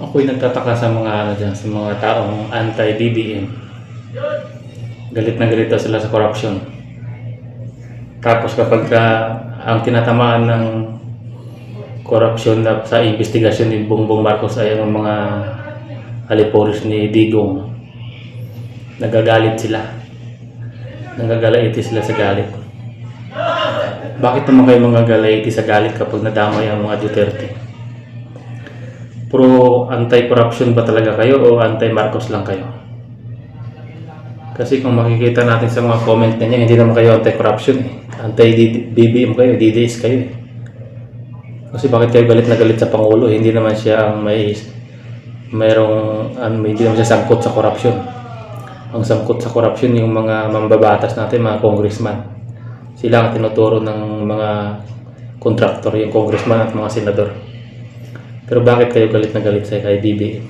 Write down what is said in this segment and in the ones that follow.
Ako'y nagtataka sa mga ano dyan, sa mga taong anti-BBM. Galit na galit sila sa corruption. Tapos kapag ka, ang tinatamaan ng corruption na sa investigasyon ni Bongbong Marcos ay ang mga aliporis ni Digong, nagagalit sila. Nagagalaiti sila sa galit. Bakit naman kayo mga galaiti sa galit kapag nadamay ang mga Duterte? Pro anti-corruption ba talaga kayo o anti-Marcos lang kayo? Kasi kung makikita natin sa mga comment ninyo, hindi naman kayo anti-corruption eh. Anti-BBM kayo, DDS kayo eh. Kasi bakit kayo galit na galit sa Pangulo? Hindi naman siya ang may mayroong ano, hindi naman siya sangkot sa corruption. Ang sangkot sa corruption yung mga mambabatas natin, mga congressman. Sila ang tinuturo ng mga kontraktor, yung congressman at mga senador. Pero bakit kayo galit na galit sa kay BBM?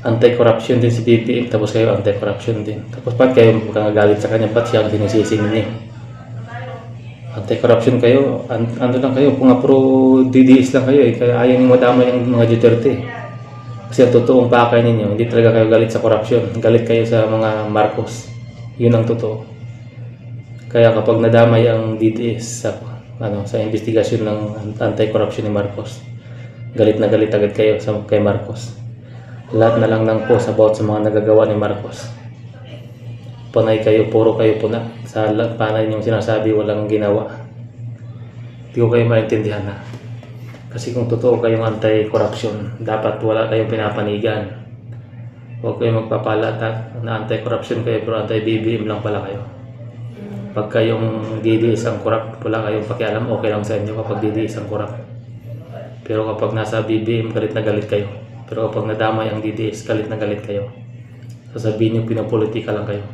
Anti-corruption din si BBM, tapos kayo anti-corruption din. Tapos ba't kayo magkagalit sa kanya? Ba't siya ang sinisisi ninyo? Anti-corruption kayo, an ano lang kayo, kung pro DDS lang kayo eh, kaya ayaw nyo madama yung mga Duterte. Kasi ang totoong pakay ninyo, hindi talaga kayo galit sa corruption. Galit kayo sa mga Marcos. Yun ang totoo. Kaya kapag nadamay ang DDS sa ano sa investigasyon ng anti-corruption ni Marcos, galit na galit agad kayo sa kay Marcos. Lahat na lang ng post about sa mga nagagawa ni Marcos. Panay kayo, puro kayo puna. Sa panay yung sinasabi, walang ginawa. Hindi ko kayo maintindihan na. Kasi kung totoo kayong anti-corruption, dapat wala kayong pinapanigan. Huwag kayong magpapalata na anti-corruption kayo pero anti-BBM lang pala kayo. Pag kayong DDS ang corrupt, wala kayong pakialam, okay lang sa inyo kapag DDS ang corrupt. Pero kapag nasa BBM, galit na galit kayo. Pero kapag nadamay ang DDS, galit na galit kayo. Sasabihin nyo, pinapolitika lang kayo.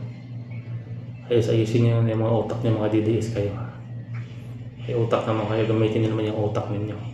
Ayos, ayusin nyo yung mga utak ng mga DDS kayo. May utak naman kayo, gamitin nyo naman yung utak ninyo.